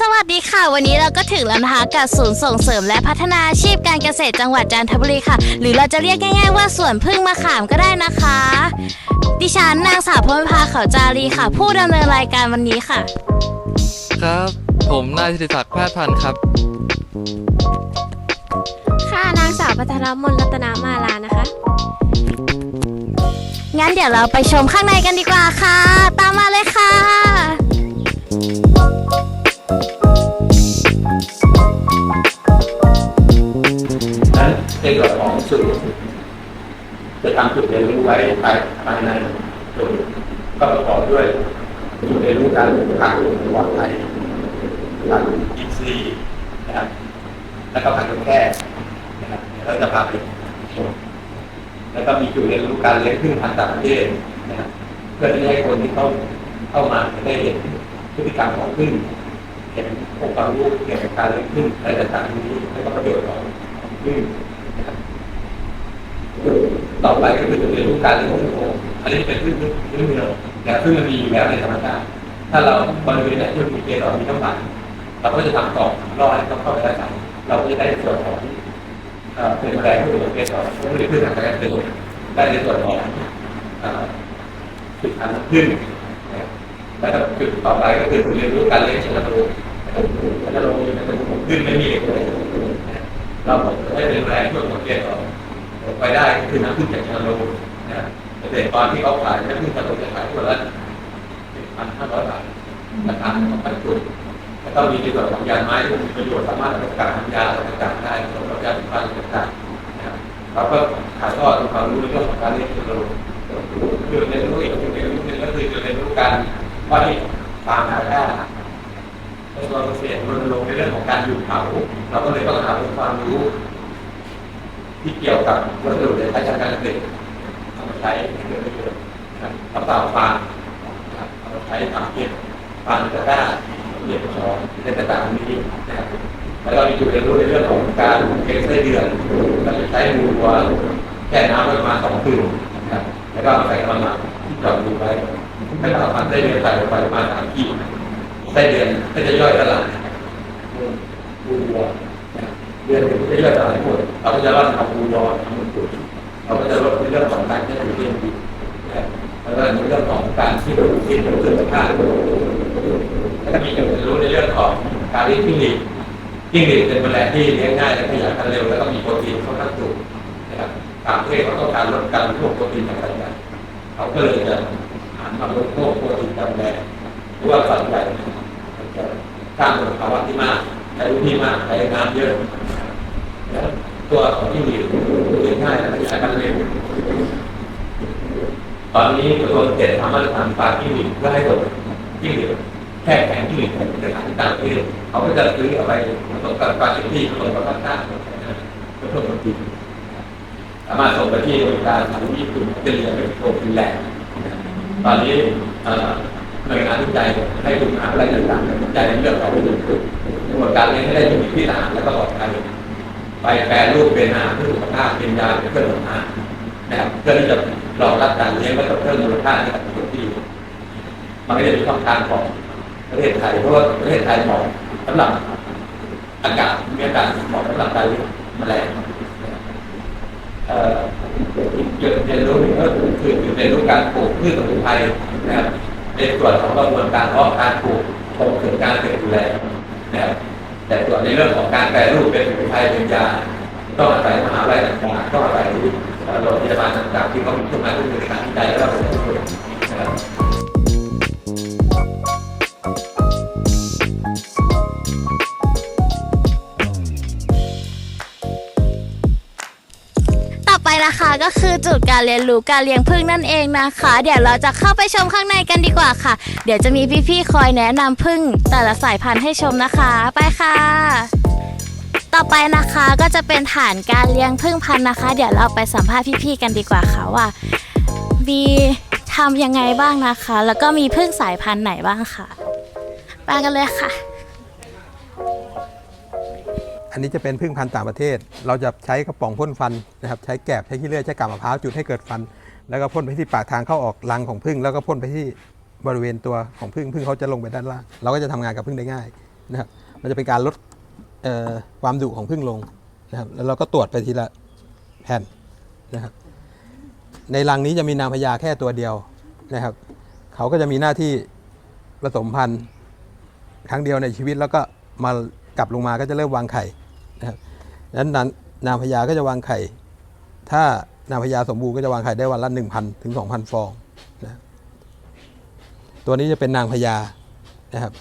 สวัสดีค่ะ วันนี้เราก็ถึงแล้วนะคะกับศูนย์ส่งเสริมและพัฒนาอาชีพการเกษตรจังหวัดจันทบุรีค่ะ หรือเราจะเรียกง่าย ๆ ว่าสวนพึ่งมะขามก็ได้นะคะ ดิฉันนางสาวพรหมพาเขาจารีค่ะ ผู้ดำเนินรายการวันนี้ค่ะ ครับ ผมนายธิติศักดิ์แพทย์พันธ์ครับ ค่ะนางสาวพัทรมนรัตนามาลานะคะ งั้นเดี๋ยวเราไปชมข้างในกันดีกว่าค่ะ ตามมาเลยค่ะ จะทำจุดเรียนรู้ไว้ภายภายในโดก็ประกอบด้วยจุดเรียนรู้การผ่านปลอดภัยผ่านอินซีย์นะครับแล้วก็ผ่านแค่นะครับแล้วจะพาไปชมแล้วก็มีจุดเรียนรู้การเลี้ยงพึ่งพันธุ์ต่างประเทศนะครับเพื่อที่ให้คนที่เข้าเข้ามาได้เห็นพฤติกรรมของพึ่งเห็นองค์ความรู้เกี่ยวกับการเลี้ยงพึ่งอะไรต่างๆนี้แล้วก็ประโยชน์ของพึ่งนะครับ ต่อไปก็คือจะเรียนรู้การเลี้ยงพึ่งโอ่งอันนี้เป็นพึ่งพึ่งเมืองแต่พึ่งมันมีอยู่แล้วในธรรมชาติถ้าเราบริเวณไหนที่มีเกสรมีน้ำมันเราก็จะทำกล่อรอให้เขาเข้าไปได้ครับเราก็จะได้ส่วนของเอ่อเป็นแรงที่เป็นเกสรก็คือพึ่งทางการเกษตรได้ในส่วนของเอ่อผลิตภัณฑ์พึ่นแล้วจุดต่อไปก็คือเรียนรู้การเลี้ยงชนโรงชนโรงนี่เป็นพึ่งไม่มีเลยเราได้เป็นแรงช่วยของเก สรไปได้ก็คือน้ำพึ่งจากชาโลนะเกษตรกรที่เขาขายน้ำพึ่งชาโลจะขายตัวละพันห้าร้อยบาทราคาของพันจุดแล้วก็มีในส่วนของยาไม้ที่มีประโยชน์สามารถเอาไปการทำยาต่างๆได้สำหรับยาสีฟันต่างๆนะครับเราก็ถ่ายทอดความรู้ในเรื่องของการเลี้ยงชาโลคือเรียนรู้อีกเรียนรู้หนึ่งก็คือเรียนรู้การว่าที่ฟาร์มหาได้ในตัวเกษตรรณรงค์ในเรื่องของการอยู่เขาเราก็เลยต้องหาองค์ความรู้ ที่เกี่ยวกับวัสดุในใช้จากการเกษตรเอามาใช้เกิดประโยชน์นะครับเอาเปล่าฟางเอามาใช้ทำเก็บฟางตะก้าเก็บช้อนในต่างๆนี้นะครับแล้วก็มีจุดเรียนรู้ในเรื่องของการเก็บไส้เดือนเราจะใช้มูลวัวแช่น้ำประมาณสองคืนนะครับแล้วก็ใส่กระมังที่เจาะรูไว้แล้เอาพันไส้เดือนใส่ลงไปประมาณสามขีดไส้เดือนก็จะย่อยสลายมูลวัว นะครับเดือนหนึ่งจะย่อยสลายหมดเราก็จะรอนทำบูยอนทำมันตุ่เราก็จะลดในเรื่องของการใช้ปุ๋ยเลี้ยงดีแล้วก็ในเรื่องของการที่เราที่เราเกิดสภาพแล้วก็มีการเรียนรู้ในเรื่องของการเลี้ยงจิ้งหรีดจิ้งหรีดเป็นแมลงที่เลี้ยงง่ายและขยายพันธุ์เร็วแล้วก็มีโปรตีนค่อนข้างสูงนะครับต่างประเทศเขาต้องการลดการบริโปรตีนต่างๆเขาก็เลยจะหันมาบริโภคโปรตีนจากแมลงหรือว่าสัตว์ใหญ่สร้างมลภาวะที่มากใช้ที่มากใช้น้ำเยอะ ตัวของที่มีเรียนง่ายและขยายพันธุ์เร็วตอนนี้กระทรวงเกษตรทำมาตรฐานปลาที่มีเพื่อให้ตัวที่มีแค่แข็งที่มีในสถานต่างประเทศเขาก็จะซื้อเอาไปผสมกับปลาที่ผสมกับปลาต้าเพื่อเพิ่มโปรตีนสามารถส่งไปที่อเมริกาหรือญี่ปุ่นเป็นเรียนเป็นโปรตีนแลนด์ตอนนี้หน่วยงานวิจัยให้กลุ่มหาวิทยาลัยต่างๆวิจัยในเรื่องของกระบวนการเลี้ยงให้ได้ที่มีที่สะอาดและก็ปลอดภัย ไปแปรรูปเป็นอาหารเพื่อสุขภาพเป็นยาเป็นเครื่องสำอางนะครับเพื่อที่จะรองรับการเลี้ยงและก็เพิ่มมูลค่าให้กับคนที่อยู่มันก็จะมีช่องทางของประเทศไทยเพราะว่าประเทศไทยเหมาะสำหรับอากาศมีอากาศเหมาะสำหรับการเลี้ยงแมลงเอ่อจุดเรียนรู้นึ่ก็คือเรียนรู้การปลูกพืชสมุนไพรนะครับในส่วนของกระบวนการเพาะการปลูกตรงถึงการเก็บดูแล แต่ส่วนในเรื่องของการแปรรูปเป็นสมุนไพรเป็นยาต้องอาศัยมหาวิทยาลัยต่างๆต้องอาศัยโรงพยาบาลต่างๆที่เขามีเครื่องมือเครื่องมือในการวิจัยและก็เป็นผลนะครับ นะคะก็คือจุดการเรียนรู้การเลี้ยงผึ้งนั่นเองนะคะ เดี๋ยวเราจะเข้าไปชมข้างในกันดีกว่าค่ะ เดี๋ยวจะมีพี่ๆคอยแนะนำผึ้งแต่ละสายพันธุ์ให้ชมนะคะ ไปค่ะ ต่อไปนะคะก็จะเป็นฐานการเลี้ยงผึ้งพันธุ์นะคะ เดี๋ยวเราไปสัมภาษณ์พี่ๆกันดีกว่าค่ะว่ามีทำยังไงบ้างนะคะ แล้วก็มีผึ้งสายพันธุ์ไหนบ้างค่ะไปกันเลยค่ะ อันนี้จะเป็นพึ่งพันธุ์ต่างประเทศ เราจะใช้กระป๋องพ่นฟันนะครับ ใช้แกบใช้ขี้เลื่อยใช้กาบมะพร้าวจุดให้เกิดฟัน แล้วก็พ่นไปที่ปากทางเข้าออกรังของพึ่งแล้วก็พ่นไปที่บริเวณตัวของพึ่งพึ่งเขาจะลงไปด้านล่าง เราก็จะทำงานกับพึ่งได้ง่ายนะครับ มันจะเป็นการลดความดุของพึ่งลงนะครับ แล้วเราก็ตรวจไปทีละแผ่นนะครับ ในรังนี้จะมีนางพญาแค่ตัวเดียวนะครับ เขาก็จะมีหน้าที่ผสมพันธุ์ครั้งเดียวในชีวิตแล้วก็มากลับลงมาก็จะเริ่มวางไข่ นะครับดังนั้นนางพญาก็จะวางไข่ ถ้านางพญาสมบูรณ์ก็จะวางไข่ได้วันละ1,000ถึง2,000 ฟองนะตัวนี้จะเป็นนางพญานะครับ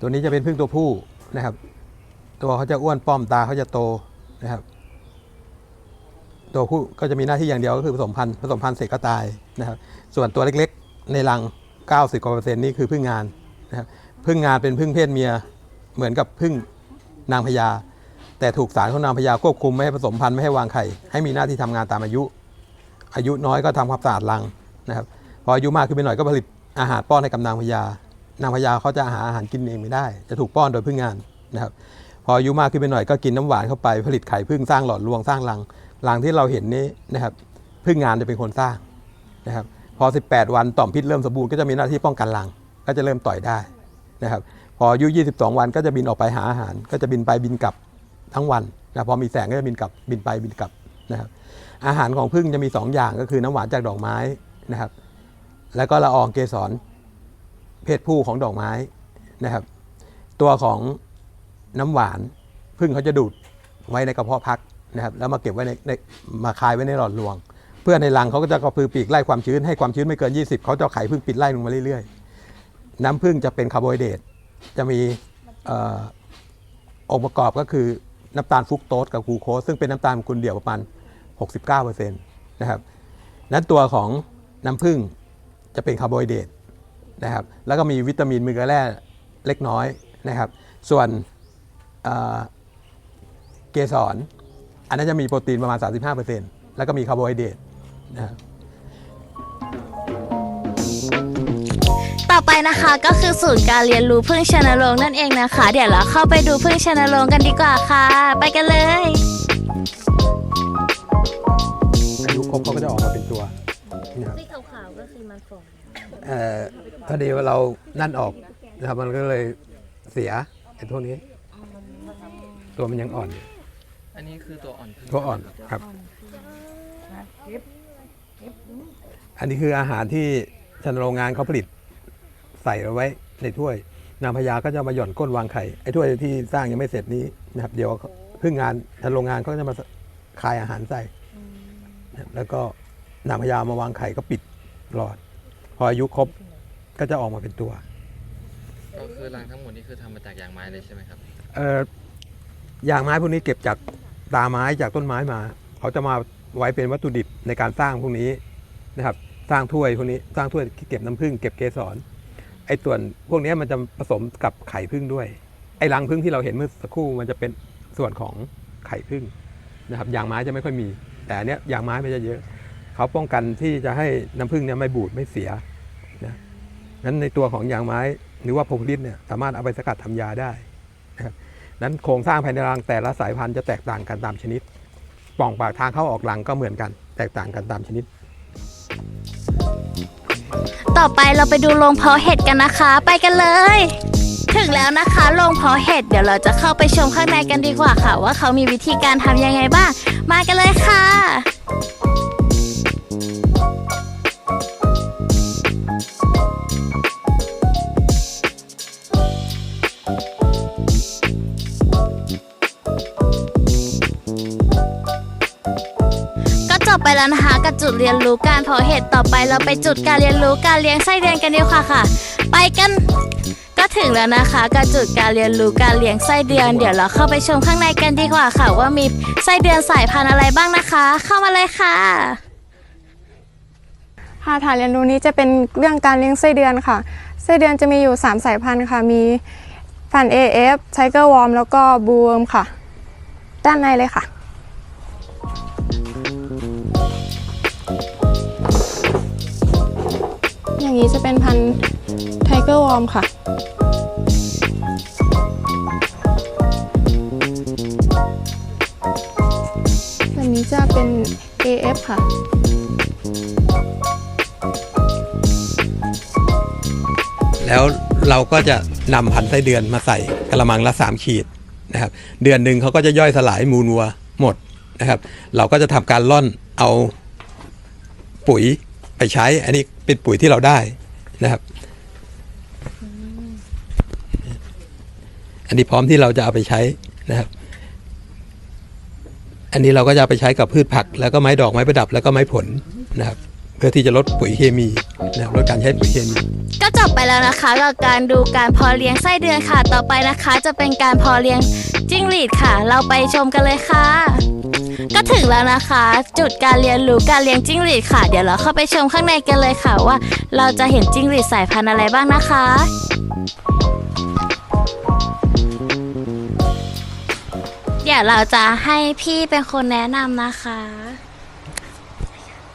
ตัวนี้จะเป็นพึ่งตัวผู้นะครับ ตัวเขาจะอ้วนป้อมตาเขาจะโตนะครับ ตัวผู้ก็จะมีหน้าที่อย่างเดียวก็คือผสมพันธุ์ผสมพันธุ์เสร็จก็ตายนะครับ ส่วนตัวเล็ก ในรัง 90กว่าเปอร์เซ็นต์นี่คือพึ่งงานนะครับพึ่งงานเป็นพึ่งเพศเมียเหมือนกับพึ่งนางพญาแต่ถูกสารของนางพญาควบคุมไม่ให้ผสมพันธุ์ไม่ให้วางไข่ให้มีหน้าที่ทำงานตามอายุ อายุน้อยก็ทำความสะอาดรังนะครับพออายุมากขึ้นไปหน่อยก็ผลิตอาหารป้อนให้กับนางพญานางพญาเขาจะหาอาหารกินเองไม่ได้ จะถูกป้อนโดยพึ่งงานนะครับพออายุมากขึ้นไปหน่อยก็กินน้ำหวานเข้าไปผลิตไข่พึ่งสร้างหลอดรวงสร้างรังรังที่เราเห็นนี้นะครับพึ่งงานจะเป็นคนสร้างนะครับ พอ 18 วันต่อมพิษเริ่มสมบูรณ์ก็จะมีหน้าที่ป้องกันรังก็จะเริ่มต่อยได้นะครับพออายุ 22 วันก็จะบินออกไปหาอาหาร ก็จะบินไปบินกลับทั้งวันนะพอมีแสงก็จะบินกลับบินไปบินกลับนะครับอาหารของพึ่งจะมี 2 อย่างก็คือน้ำหวานจากดอกไม้นะครับ แล้วก็ละอองเกสรเพศผู้ของดอกไม้นะครับ ตัวของน้ำหวานพึ่งเขาจะดูดไว้ในกระเพาะพักนะครับ แล้วมาเก็บไว้ในมาคายไว้ในหลอดรวง พื่อในรังเขาก็จะกระพือปีกไล่ความชื้นให้ความชื้นไม่เกิน 20 เขาจะไข่พึ่งปิดไล่ลงมาเรื่อยๆ น้ำพึ่งจะเป็นคาร์โบไฮเดรตจะมีเอ่อองค์ประกอบก็คือน้ำตาลฟรุกโตสกับกลูโคสซึ่งเป็นน้ำตาลกุลเดี่ยวประมาณ 69%นะครับนั้นตัวของน้ำผึ้งจะเป็นคาร์โบไฮเดรตนะครับแล้วก็มีวิตามินมีเกลือแร่เล็กน้อยนะครับ ส่วนเเกสรอันนั้นจะมีโปรตีนประมาณ 35%แล้วก็มีคาร์โบไฮเดรต นะครับต่อไปนะคะก็คือศูนย์การเรียนรู้พึ่งชนโรงนั่นเองนะคะ เดี๋ยวเราเข้าไปดูพึ่งชนโรงกันดีกว่าค่ะ ไปกันเลย อายุครบเขาก็จะออกมาเป็นตัวนะครับที่ขาวๆก็คือมันฝงเอ่อพอดีว่าเรานั่นออกนะครับมันก็เลยเสียไอ้พวกนี้ ตัวมันยังอ่อนอยู่อันนี้คือตัวอ่อนพึ่งตัวอ่อนครับ อันนี้คืออาหารที่ชนโรงงานเขาผลิตใส่เอาไว้ในถ้วยนางพญาก็จะมาหย่อนก้นวางไข่ไอ้ถ้วยที่สร้างยังไม่เสร็จนี้นะครับ เดี๋ยวพึ่งงานชนโรงงานเขาจะมาคายอาหารใส่นะครับแล้วก็นางพญามาวางไข่ก็ปิดหลอด พออายุครบก็จะออกมาเป็นตัว ก็คือรังทั้งหมดนี่คือทำมาจากยางไม้เลยใช่ไหมครับ เอ่อยางไม้พวกนี้เก็บจากตาไม้จากต้นไม้มา เขาจะมาไว้เป็นวัตถุดิบในการสร้างพวกนี้นะครับ สร้างถ้วยพวกนี้สร้างถ้วยเก็บน้ำผึ้งเก็บเกสรไอ้ส่วนพวกนี้มันจะผสมกับไข่ผึ้งด้วย ไอ้รังผึ้งที่เราเห็นเมื่อสักครู่มันจะเป็นส่วนของไข่ผึ้งนะครับยางไม้จะไม่ค่อยมี แต่อันเนี้ยยางไม้ไม่จะเยอะ เขาป้องกันที่จะให้น้ำผึ้งเนี่ยไม่บูดไม่เสียนะนั้นในตัวของยางไม้หรือว่าโพลิสเนี่ยสามารถเอาไปสกัดทำยาได้นะครับนั้นโครงสร้างภายในรังแต่ละสายพันธุ์จะแตกต่างกันตามชนิด ป่องปากทางเข้าออกรังก็เหมือนกัน แตกต่างกันตามชนิด ต่อไปเราไปดูโรงเพาะเห็ดกันนะคะ ไปกันเลย ถึงแล้วนะคะโรงเพาะเห็ดเดี๋ยวเราจะเข้าไปชมข้างในกันดีกว่าค่ะ ว่าเขามีวิธีการทำยังไงบ้าง มากันเลยค่ะ จุดเรียนรู้การเพาะเห็ดต่อไปเราไปจุดการเรียนรู้การเลี้ยงไส้เดือนกันดีกว่าค่ะ ไปกัน ก็ถึงแล้วนะคะกับจุดการเรียนรู้การเลี้ยงไส้เดือน เดี๋ยวเราเข้าไปชมข้างในกันดีกว่าค่ะ ว่ามีไส้เดือนสายพันธุ์อะไรบ้างนะคะ เข้ามาเลยค่ะค่ะฐานเรียนรู้นี้จะเป็นเรื่องการเลี้ยงไส้เดือนค่ะ ไส้เดือนจะมีอยู่ 3 สายพันธุ์ค่ะ มีพันธุ์ AF Tiger Worm แล้วก็ Blue Worm ค่ะ ด้านในเลยค่ะ อย่างนี้จะเป็นพันไทเกอร์วอร์มค่ะ แบบนี้จะเป็น AF ค่ะแล้วเราก็จะนำพันธุ์ไส้เดือนมาใส่กระมังละ 3 ขีดนะครับ เดือนหนึ่งเขาก็จะย่อยสลายมูลวัวหมดนะครับ เราก็จะทำการล่อนเอาปุ๋ย ไปใช้ อันนี้เป็นปุ๋ยที่เราได้นะครับ อันนี้พร้อมที่เราจะเอาไปใช้นะครับ อันนี้เราก็จะไปใช้กับพืชผัก แล้วก็ไม้ดอกไม้ประดับแล้วก็ไม้ผลนะครับเพื่อที่จะลดปุ๋ยเคมีนะครับลดการใช้ปุ๋ยเคมี ก็จบไปแล้วนะคะกับการดูการพอเลี้ยงไส้เดือนค่ะ ต่อไปนะคะ จะเป็นการพอเลี้ยงจิ้งหรีดค่ะ เราไปชมกันเลยค่ะ ก็ถึงแล้วนะคะ จุดการเรียนรู้การเลี้ยงจิ้งหรีดค่ะ เดี๋ยวเราเข้าไปชมข้างในกันเลยค่ะว่า เราจะเห็นจิ้งหรีดสายพันธุ์อะไรบ้างนะคะ เดี๋ยวเราจะให้พี่เป็นคนแนะนำนะคะ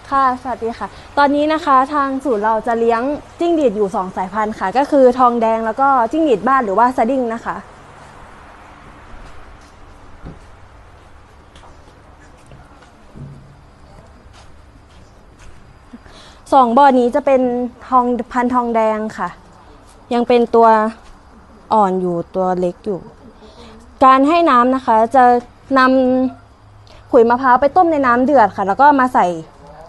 ค่ะ สวัสดีค่ะ ตอนนี้นะคะทางศูนย์เราจะเลี้ยงจิ้งหรีดอยู่ 2 สายพันธุ์ค่ะ ก็คือทองแดงแล้วก็จิ้งหรีดบ้านหรือว่าสดิ้งนะคะ สองบ่อนี้จะเป็นทองพันทองแดงค่ะ ยังเป็นตัวอ่อนอยู่ตัวเล็กอยู่ การให้น้ำนะคะ จะนำขุยมะพร้าวไปต้มในน้ำเดือดค่ะ แล้วก็มาใส่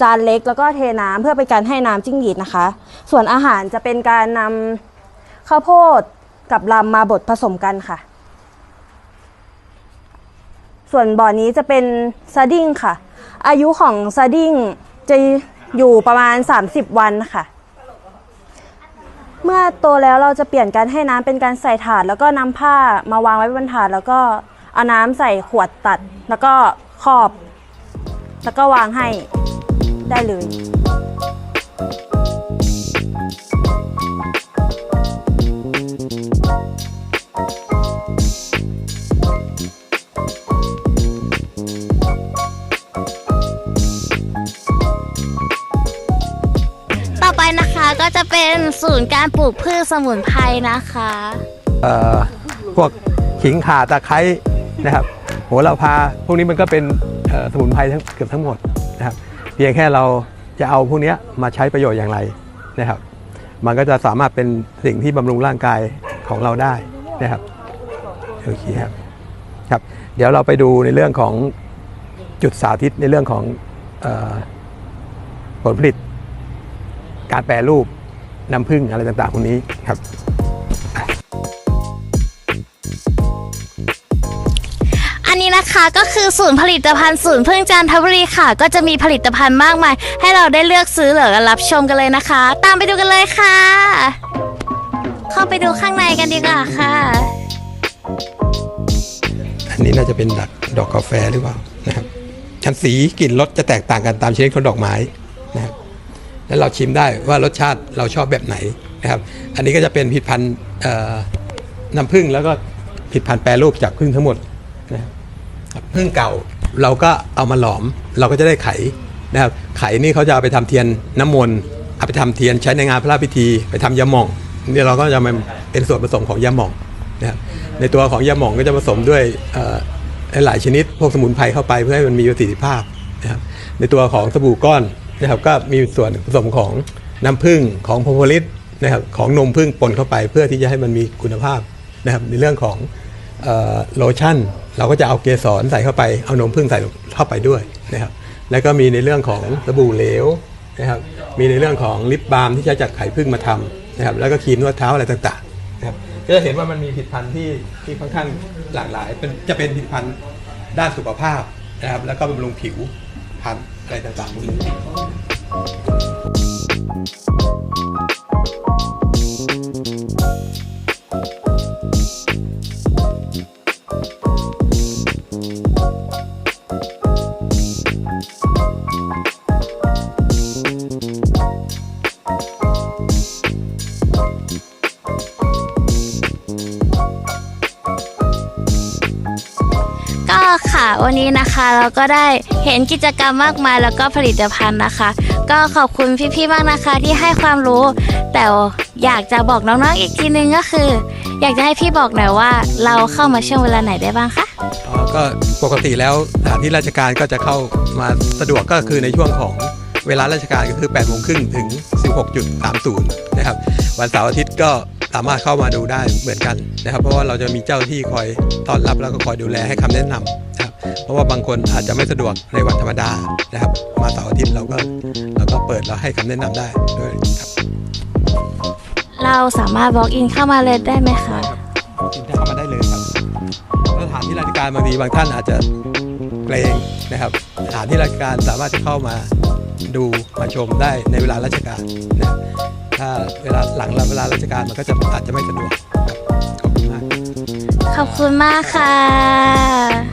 จานเล็กแล้วก็เทน้ำเพื่อเป็นการให้น้ำจิ้งหรีดนะคะ ส่วนอาหารจะเป็นการนำข้าวโพดกับลำมาบดผสมกันค่ะ ส่วนบ่อนี้จะเป็นซาดิ้งค่ะ อายุของซาดิ้งจะ อยู่ประมาณ 30 วันค่ะ เมื่อโตแล้วเราจะเปลี่ยนการให้น้ำเป็นการใส่ถาด แล้วก็นำผ้ามาวางไว้บนถาด แล้วก็เอาน้ำใส่ขวดตัด แล้วก็ครอบ แล้วก็วางให้ได้เลย ก็จะเป็นศูนย์การปลูกพืชสมุนไพรนะคะ เอ่อพวกขิงข่าตะไคร้นะครับโหระพาพวกนี้มันก็เป็นเอ่อสมุนไพรทั้งเกือบทั้งหมดนะครับเพียงแค่เราจะเอาพวกเนี้ยมาใช้ประโยชน์อย่างไรนะครับ มันก็จะสามารถเป็นสิ่งที่บำรุงร่างกายของเราได้นะครับโอเคครับครับ เดี๋ยวเราไปดูในเรื่องของจุดสาธิตในเรื่องของเออผลผลิต การแปรรูปน้ำผึ้งอะไรต่างๆพวกนี้ครับ อันนี้นะคะก็คือศูนย์ผลิตภัณฑ์ศูนย์พึ่งจันทบุรีค่ะ ก็จะมีผลิตภัณฑ์มากมาย ให้เราได้เลือกซื้อหรือรับชมกันเลยนะคะ ตามไปดูกันเลยค่ะ เข้าไปดูข้างในกันดีกว่าค่ะอันนี้น่าจะเป็นดอกดอกกาแฟหรือเปล่านะครับชั้นสีกลิ่นรสจะแตกต่างกันตามชนิดของดอกไม้นะครับ แล้วเราชิมได้ว่ารสชาติเราชอบแบบไหนนะครับ อันนี้ก็จะเป็นผลิตภัณฑ์น้ำผึ้งแล้วก็ผลิตภัณฑ์แปรรูปจากผึ้งทั้งหมดนะครับผึ้งเก่าเราก็เอามาหลอมเราก็จะได้ไข่นะครับไข่นี่เขาจะเอาไปทำเทียนน้ำมนต์เอาไปทำเทียนใช้ในงานพระราชพิธี ไปทำยาหม่องนี่เราก็จะมาเป็นส่วนผสมของยาหม่องนะครับในตัวของยาหม่องก็จะผสมด้วยหลายชนิดพวกสมุนไพรเข้าไปเพื่อให้มันมีประสิทธิภาพนะครับในตัวของสบู่ก้อน นะครับก็มีส่วนผสมของน้ำผึ้งของโพโพลิสนะครับของนมผึ้งปนเข้าไป เพื่อที่จะให้มันมีคุณภาพนะครับในเรื่องของออโลชั่น เราก็จะเอาเกสรใส่เข้าไปเอานมผึ้งใส่เข้าไปด้วยนะครับแล้วก็มีในเรื่องของสบู่เหลวนะครับมีในเรื่องของลิปบาล์มที่ใช้จากไข่ผึ้งมาทำนะครับแล้วก็ครีมนวดเท้าอะไรต่างๆนะครับก็จะเห็นว่ามันมีผลิตภัณฑ์ที่ที่ค่อนข้างหลากหลายเป็นจะเป็นผลิตภัณฑ์ด้านสุขภาพนะครับแล้วก็บำรุงผิว พันธุ์อะไรต่างๆพวกนี้ เราก็ได้เห็นกิจกรรมมากมายแล้วก็ผลิตภัณฑ์นะคะ ก็ขอบคุณพี่ๆมากนะคะที่ให้ความรู้ แต่อยากจะบอกน้องๆอีกทีนึงก็คือ อยากจะให้พี่บอกหน่อยว่า เราเข้ามาช่วงเวลาไหนได้บ้างคะอ๋อก็ปกติแล้วสถานที่ราชการก็จะเข้ามาสะดวกก็คือในช่วงของเวลาราชการก็คือ8โมงครึ่งถึง 16.30 นะครับ วันเสาร์อาทิตย์ก็สามารถเข้ามาดูได้เหมือนกันนะครับ เพราะว่าเราจะมีเจ้าที่คอยต้อนรับแล้วก็คอยดูแลให้คำแนะนำ เพราะว่าบางคนอาจจะไม่สะดวกในวันธรรมดานะครับ มาเสาร์อาทิตย์เราก็เราก็เปิดแล้วให้คำแนะนำได้ด้วยครับ เราสามารถ walk in เข้ามาเลยได้ไหมคะกินเข้ามาได้เลยครับสถานที่ราชการบางทีบางท่านอาจจะเกรงนะครับสถานที่ราชการสามารถจะเข้ามาดูมาชมได้ในเวลาราชการนะครับถ้าเวลาหลังเวลาราชการมันก็จะอาจจะไม่สะดวกครับขอบคุณมาก ขอบคุณมากค่ะ